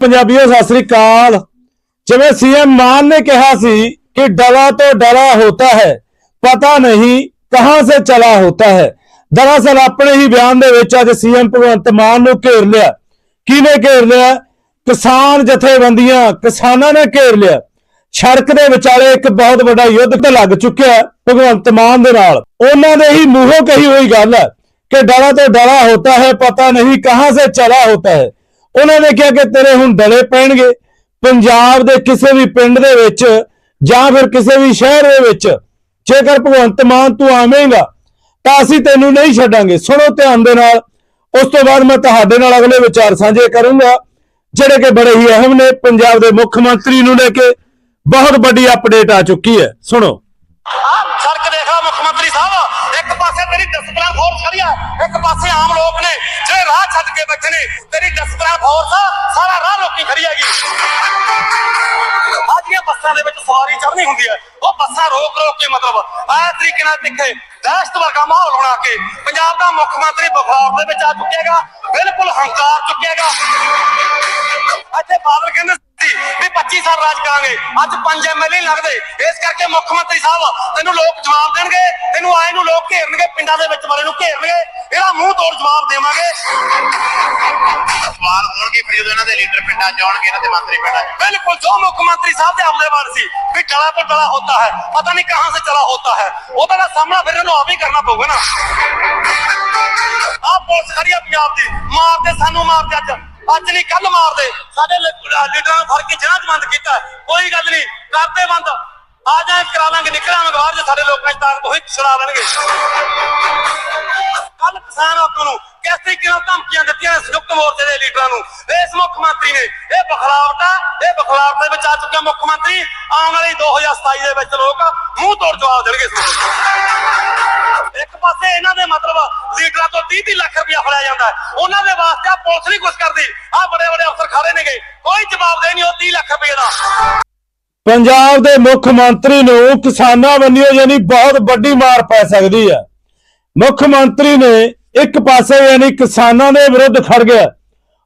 ਪੰਜਾਬੀਓ, ਸਤਿ ਸ੍ਰੀ ਅਕਾਲ। ਜਿਵੇਂ ਸੀਐਮ ਮਾਨ ਨੇ ਕਿਹਾ ਸੀ ਕਿ ਡਰਾ ਤੋਂ ਡਰਾ ਹੋਤਾ ਹੈ, ਪਤਾ ਨਹੀਂ ਕਹਾਂ ਸੇ ਚਲਾ ਹੋਤਾ ਹੈ। ਦਰਅਸਲ ਆਪਣੇ ਹੀ ਬਿਆਨ ਦੇ ਵਿੱਚ ਅੱਜ ਸੀਐਮ ਭਗਵੰਤ ਮਾਨ ਨੂੰ ਘੇਰ ਲਿਆ। ਕਿਹਨੇ ਘੇਰ ਲਿਆ? ਕਿਸਾਨ ਜਥੇਬੰਦੀਆਂ, ਕਿਸਾਨਾਂ ਨੇ ਘੇਰ ਲਿਆ। ਸੜਕ ਦੇ ਵਿਚਾਲੇ ਇੱਕ ਬਹੁਤ ਵੱਡਾ ਯੁੱਧ ਤੇ ਲੱਗ ਚੁੱਕਿਆ ਭਗਵੰਤ ਮਾਨ ਦੇ ਨਾਲ। ਉਹਨਾਂ ਦੇ ਹੀ ਮੂੰਹੋਂ ਕਹੀ ਹੋਈ ਗੱਲ ਹੈ ਕਿ ਡਰਾ ਤੋਂ ਡਰਾ ਹੋਤਾ ਹੈ, ਪਤਾ ਨਹੀਂ ਕਹਾਂ ਸੇ ਚਲਾ ਹੋਤਾ ਹੈ। ਉਹਨਾਂ ਨੇ ਕਿਹਾ ਕਿ ਤੇਰੇ ਹੁਣ ਡਲੇ ਪੈਣਗੇ। ਪੰਜਾਬ ਦੇ ਕਿਸੇ ਵੀ ਪਿੰਡ ਦੇ ਵਿੱਚ ਜਾਂ ਫਿਰ ਕਿਸੇ ਵੀ ਸ਼ਹਿਰ ਦੇ ਵਿੱਚ, ਜੇਕਰ ਭਗਵੰਤ ਮਾਨ ਤੂੰ ਆਵੇਂਗਾ, ਤਾਂ ਅਸੀਂ ਤੈਨੂੰ ਨਹੀਂ ਛੱਡਾਂਗੇ। ਸੁਣੋ ਧਿਆਨ ਦੇ ਨਾਲ। ਉਸ ਤੋਂ ਬਾਅਦ ਮੈਂ ਤੁਹਾਡੇ ਨਾਲ ਅਗਲੇ ਵਿਚਾਰ ਸਾਂਝੇ ਕਰੂੰਗਾ, ਜਿਹੜੇ ਕਿ ਬੜੇ ਹੀ ਅਹਿਮ ਨੇ। ਪੰਜਾਬ ਦੇ ਮੁੱਖ ਮੰਤਰੀ ਨੂੰ ਲੈ ਕੇ ਬਹੁਤ ਵੱਡੀ ਅਪਡੇਟ ਆ ਚੁੱਕੀ ਹੈ। ਸੁਣੋ। ਸੜਕ ਦੇਖ ਲਾ ਮੁੱਖ ਮੰਤਰੀ ਸਾਹਿਬ। ਇੱਕ ਪਾਸੇ ਤੇਰੀ ਡਿਸਪਲਿਨ ਫੋਰਸ ਖੜੀ ਆ ਇੱਕ ਪਾਸੇ ਆਮ ਲੋਕ ਨੇ ਜਿਹੜੇ ਰਾਹ ਛੱਡ ਕੇ ਬੈਠੇ ਨੇ, ਤੇਰੀ ਡਿਸਪਲਿਨ ਫੋਰਸ ਸਾਰਾ ਰਾਹ ਲੋਕੀ ਖੜੀ ਹੈਗੀ। ਅੱਜ ਦੀਆਂ ਬੱਸਾਂ ਦੇ ਵਿੱਚ ਸਵਾਰੀ ਚੜ੍ਹਨੀ ਹੁੰਦੀ ਹੈ। ਉਹ ਬੱਸਾਂ ਰੋਕ ਰੋਕ ਕੇ ਮਤਲਬ ਆਹ ਤਰੀਕੇ ਨਾਲ ਤਿੱਖੇ ਦਹਿਸ਼ਤ ਵਰਗਾ ਮਾਹੌਲ ਬਣਾ ਕੇ ਪੰਜਾਬ ਦਾ ਮੁੱਖ ਮੰਤਰੀ ਬਖੌਰ ਦੇ ਵਿੱਚ ਆ ਚੁੱਕੇਗਾ ਬਿਲਕੁਲ ਹੰਕਾਰ ਚੁੱਕੇਗਾ ਇੱਥੇ ਬਾਦਲ ਕਹਿੰਦੇ ਸੀ ਵੀ 25 ਸਾਲ ਰਾਜ ਕਰਾਂਗੇ। ਅੱਜ 5 ਐਮਐਲਏ ਲੱਗਦੇ। ਇਸ ਕਰਕੇ ਮੁੱਖ ਮੰਤਰੀ ਸਾਹਿਬ ਤੈਨੂੰ ਲੋਕ ਜਵਾਬ ਦੇਣਗੇ। ਤੈਨੂੰ ਆਏ ਨੂੰ ਲੋਕ ਘੇਰਨਗੇ ਪਿੰਡਾਂ ਦੇ ਵਿੱਚ ਵਾਲੇ ਨੂੰ ਘੇਰਨਗੇ। ਇਹਦਾ ਮੂੰਹ ਤੋੜ ਜਵਾਬ ਦੇਵਾਂਗੇ। ਸਵਾਲ ਹੋਣਗੇ ਫਿਰ ਇਹਨਾਂ ਦੇ ਲੀਡਰ ਪਿੰਡਾਂ ਜਾਣਗੇ ਇਹਨਾਂ ਦੇ ਮੰਤਰੀ ਪਿੰਡਾਂ ਬਿਲਕੁਲ ਜੋ ਮੁੱਖ ਮੰਤਰੀ ਸਾਹਿਬ ਦੇ ਆਪਦੇ ਵਾਰ ਸੀ ਵੀ ਡਲਾ ਪਰ ਡਲਾ ਹੁੰਦਾ ਹੈ ਪਤਾ ਨਹੀਂ ਕਹਾਂ ਸੇ ਚਲਾ ਹੁੰਦਾ ਹੈ ਉਹਦਾ ਦਾ ਸਾਹਮਣਾ ਫਿਰ ਇਹਨੂੰ ਆਪ ਹੀ ਕਰਨਾ ਪਊਗਾ ਨਾ। ਆਪ ਪੁਲਿਸ ਖੜੀ ਪੰਜਾਬ ਦੀ ਮਾਰਦੇ ਸਾਨੂੰ ਮਾਰਦੇ ਅੱਜ। ਅੱਜ ਨਹੀਂ ਕੱਲ ਮਾਰਦੇ ਸਾਡੇ ਲੀਡਰਾਂ ਨੂੰ ਫੜ ਕੇ ਜਨਾਹ ਬੰਦ ਕੀਤਾ। ਕੋਈ ਗੱਲ ਨਹੀਂ, ਕਰਦੇ ਬੰਦ। ਆ ਜਾਏ, ਕਰਾ ਲਾਂਗੇ ਨਿਕਲਾਂਗੇ ਬਾਹਰ ਜੇ ਸਾਡੇ ਲੋਕਾਂ ਦੀ ਤਾਕਤ ਹੋਈ ਛੁਡਾ ਦੇਣਗੇ। ਕੱਲ ਕਿਸਾਨ ਆਗੂ ਨੂੰ ਕਿਸ ਤਰੀਕੇ ਨਾਲ ਧਮਕੀਆਂ ਦਿੱਤੀਆਂ ਨੇ ਸੰਯੁਕਤ ਮੋਰਚੇ ਦੇ ਲੀਡਰਾਂ ਨੂੰ? ਇਸ ਮੁੱਖ ਮੰਤਰੀ ਨੇ। ਇਹ ਬਖਲਾਵਟ ਆ, ਇਹ ਬਖਲਾਵਟ ਦੇ ਵਿੱਚ ਆ ਚੁੱਕਿਆ ਮੁੱਖ ਮੰਤਰੀ। ਆਉਣ ਵਾਲੀ 2027 ਦੇ ਵਿੱਚ ਲੋਕ ਮੂੰਹ ਤੋੜ ਜਵਾਬ ਦੇਣਗੇ ਇਸ ਇੱਕ ਪਾਸੇ ਇਹਨਾਂ ਦੇ ਮਤਲਬ ਲੀਡਰਾਂ ਤੋਂ 30 30 ਲੱਖ ਰੁਪਇਆ ਫੜਿਆ ਜਾਂਦਾ ਉਹਨਾਂ ਦੇ ਵਾਸਤੇ ਆ ਪੁਲਿਸ ਨਹੀਂ ਕੁਛ ਕਰਦੀ। ਆ ਬੜੇ ਬੜੇ ਅਫਸਰ ਖੜੇ ਨੇਗੇ। ਕੋਈ ਜਵਾਬ ਨਹੀਂ ਉਹ 30 ਲੱਖ ਰੁਪਏ ਦਾ। ਪੰਜਾਬ ਦੇ ਮੁੱਖ ਮੰਤਰੀ ਨੂੰ ਕਿਸਾਨਾਂ ਵੱਲੋਂ ਯਾਨੀ ਬਹੁਤ ਵੱਡੀ ਮਾਰ ਪੈ ਸਕਦੀ ਹੈ। ਮੁੱਖ ਮੰਤਰੀ ਨੇ ਇੱਕ ਪਾਸੇ ਯਾਨੀ ਕਿਸਾਨਾਂ ਦੇ ਵਿਰੁੱਧ ਖੜ ਗਿਆ।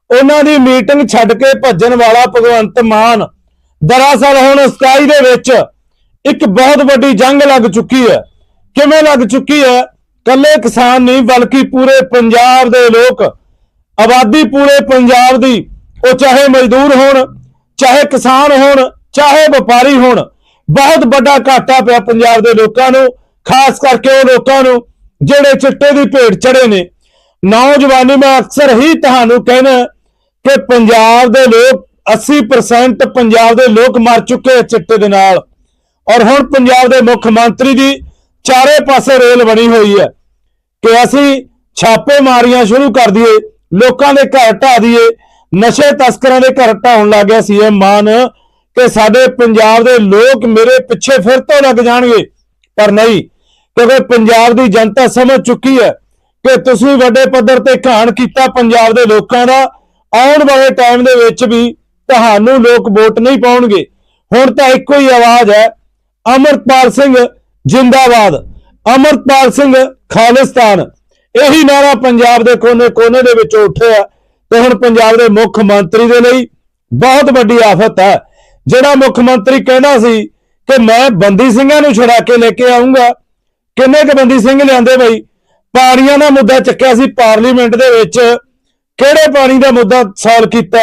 ਉਹਨਾਂ ਦੀ ਮੀਟਿੰਗ ਛੱਡ ਕੇ ਭੱਜਣ ਵਾਲਾ ਭਗਵੰਤ ਮਾਨ ਦਰਅਸਲ ਹੁਣ 27 ਦੇ ਵਿੱਚ ਇੱਕ ਬਹੁਤ ਵੱਡੀ ਜੰਗ ਲੱਗ ਚੁੱਕੀ ਹੈ। ਕਿਵੇਂ ਲੱਗ ਚੁੱਕੀ ਹੈ? ਕੱਲੇ ਕਿਸਾਨ ਨਹੀਂ, ਬਲਕਿ ਪੂਰੇ ਪੰਜਾਬ ਦੇ ਲੋਕ। ਆਬਾਦੀ ਪੂਰੇ ਪੰਜਾਬ ਦੀ। ਉਹ ਚਾਹੇ ਮਜ਼ਦੂਰ ਹੋਣ, ਚਾਹੇ ਕਿਸਾਨ ਹੋਣ, ਚਾਹੇ ਵਪਾਰੀ ਹੋਣ। ਬਹੁਤ ਵੱਡਾ ਘਾਟਾ ਪਿਆ ਪੰਜਾਬ ਦੇ ਲੋਕਾਂ ਨੂੰ, ਖਾਸ ਕਰਕੇ ਉਹ ਲੋਕਾਂ ਨੂੰ, ਜਿਹੜੇ ਚਿੱਟੇ ਦੀ ਭੇਟ ਚੜੇ ਨੇ। ਨੌਜਵਾਨੀ ਮੈਂ ਅਕਸਰ ਹੀ ਤੁਹਾਨੂੰ ਕਹਿਣਾ ਕਿ ਪੰਜਾਬ ਦੇ ਲੋਕ 80% ਪੰਜਾਬ ਦੇ ਲੋਕ ਮਰ ਚੁੱਕੇ ਆ ਚਿੱਟੇ ਦੇ ਨਾਲ। ਔਰ ਹੁਣ ਪੰਜਾਬ ਦੇ ਮੁੱਖ ਮੰਤਰੀ ਜੀ ਚਾਰੇ ਪਾਸੇ ਰੇਲ ਬਣੀ ਹੋਈ ਹੈ ਕਿ ਅਸੀਂ ਛਾਪੇ ਮਾਰੀਆਂ ਸ਼ੁਰੂ ਕਰ ਦਈਏ, ਲੋਕਾਂ ਦੇ ਘਰ ਢਾ ਦਈਏ, ਨਸ਼ੇ ਤਸਕਰਾਂ ਦੇ ਘਰ ਢਾਉਣ ਲੱਗ ਗਿਆ ਸੀਐਮ ਮਾਨ ਕਿ ਸਾਡੇ ਪੰਜਾਬ ਦੇ ਲੋਕ ਮੇਰੇ ਪਿੱਛੇ ਫਿਰ ਤੋਂ ਲੱਗ ਜਾਣਗੇ। ਪਰ ਨਹੀਂ, ਕਿਉਂਕਿ ਪੰਜਾਬ ਦੀ ਜਨਤਾ ਸਮਝ ਚੁੱਕੀ ਹੈ ਕਿ ਤੁਸੀਂ ਵੱਡੇ ਪੱਧਰ ਤੇ ਘਾਣ ਕੀਤਾ ਪੰਜਾਬ ਦੇ ਲੋਕਾਂ ਦਾ, ਆਉਣ ਵਾਲੇ ਟਾਈਮ ਦੇ ਵਿੱਚ ਵੀ ਤੁਹਾਨੂੰ ਲੋਕ ਵੋਟ ਨਹੀਂ ਪਾਉਣਗੇ। ਹੁਣ ਤਾਂ ਇੱਕੋ ਹੀ ਆਵਾਜ਼ ਹੈ, ਅਮਰਪਾਲ ਸਿੰਘ ਜਿੰਦਾਬਾਦ। ਅਮਰਪਾਲ ਸਿੰਘ ਖਾਲਿਸਤਾਨ। ਇਹੀ ਨਾਰਾ ਪੰਜਾਬ ਦੇ ਕੋਨੇ-ਕੋਨੇ ਦੇ ਵਿੱਚ ਉੱਠਿਆ ਤੇ ਹੁਣ ਪੰਜਾਬ ਦੇ ਮੁੱਖ ਮੰਤਰੀ ਦੇ ਲਈ ਬਹੁਤ ਵੱਡੀ ਆਫਤ ਹੈ। ਜਿਹੜਾ ਮੁੱਖ ਮੰਤਰੀ ਕਹਿੰਦਾ ਸੀ ਕਿ ਮੈਂ ਬੰਦੀ ਸਿੰਘਾਂ ਨੂੰ ਛੁਡਾ ਕੇ ਲੈ ਕੇ ਆਉਂਗਾ ਕਿੰਨੇ ਕੁ ਬੰਦੀ ਸਿੰਘ ਲਿਆਂਦੇ ਬਈ? ਪਾਣੀਆਂ ਦਾ ਮੁੱਦਾ ਚੱਕਿਆ ਸੀ ਪਾਰਲੀਮੈਂਟ ਦੇ ਵਿੱਚ। ਕਿਹੜੇ ਪਾਣੀ ਦਾ ਮੁੱਦਾ ਸੋਲਵ ਕੀਤਾ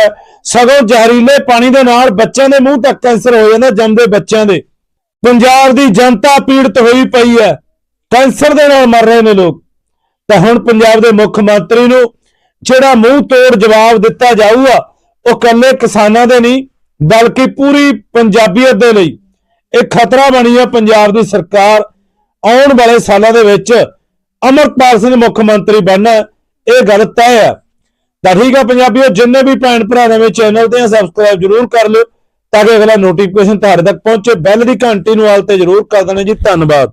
ਸਗੋਂ ਜ਼ਹਿਰੀਲੇ ਪਾਣੀ ਦੇ ਨਾਲ ਬੱਚਿਆਂ ਦੇ ਮੂੰਹ ਤੱਕ ਕੈਂਸਰ ਹੋ ਜਾਂਦਾ, ਜੰਮਦੇ ਬੱਚਿਆਂ ਦੇ। ਪੰਜਾਬ ਦੀ ਜਨਤਾ ਪੀੜਤ ਹੋਈ ਪਈ ਹੈ। ਕੈਂਸਰ ਦੇ ਨਾਲ ਮਰ ਰਹੇ ਨੇ ਲੋਕ। ਤਾਂ ਹੁਣ ਪੰਜਾਬ ਦੇ ਮੁੱਖ ਮੰਤਰੀ ਨੂੰ ਜਿਹੜਾ ਮੂੰਹ ਤੋੜ ਜਵਾਬ ਦਿੱਤਾ ਜਾਊਗਾ, ਉਹ ਕੱਲੇ ਕਿਸਾਨਾਂ ਦੇ ਨਹੀਂ, ਬਲਕਿ ਪੂਰੀ ਪੰਜਾਬੀਅਤ ਦੇ ਲਈ। ਇਹ ਖਤਰਾ ਬਣੀ ਹੈ ਪੰਜਾਬ ਦੀ ਸਰਕਾਰ ਆਉਣ ਵਾਲੇ ਸਾਲਾਂ ਦੇ ਵਿੱਚ। ਅਮਰਪਾਲ ਸਿੰਘ ਮੁੱਖ ਮੰਤਰੀ ਬਣਨਾ, ਇਹ ਗੱਲ ਤੈਅ ਹੈ। ਤਾਂ ਠੀਕ ਹੈ ਪੰਜਾਬੀਓ, ਜਿੰਨੇ ਵੀ ਭੈਣ ਭਰਾ ਨਵੇਂ ਚੈਨਲ ਤੇ ਸਬਸਕ੍ਰਾਈਬ ਜਰੂਰ ਕਰ ਲਿਓ। ਤਾਂ ਕਿ ਅਗਲਾ ਨੋਟੀਫਿਕੇਸ਼ਨ ਤੁਹਾਡੇ ਤੱਕ ਪਹੁੰਚੇ। ਬੈਲ ਦੀ ਘੰਟੀ ਨੂੰ ਆਲ ਤੇ ਜਰੂਰ ਕਰ ਦੇਣਾ ਜੀ। ਧੰਨਵਾਦ।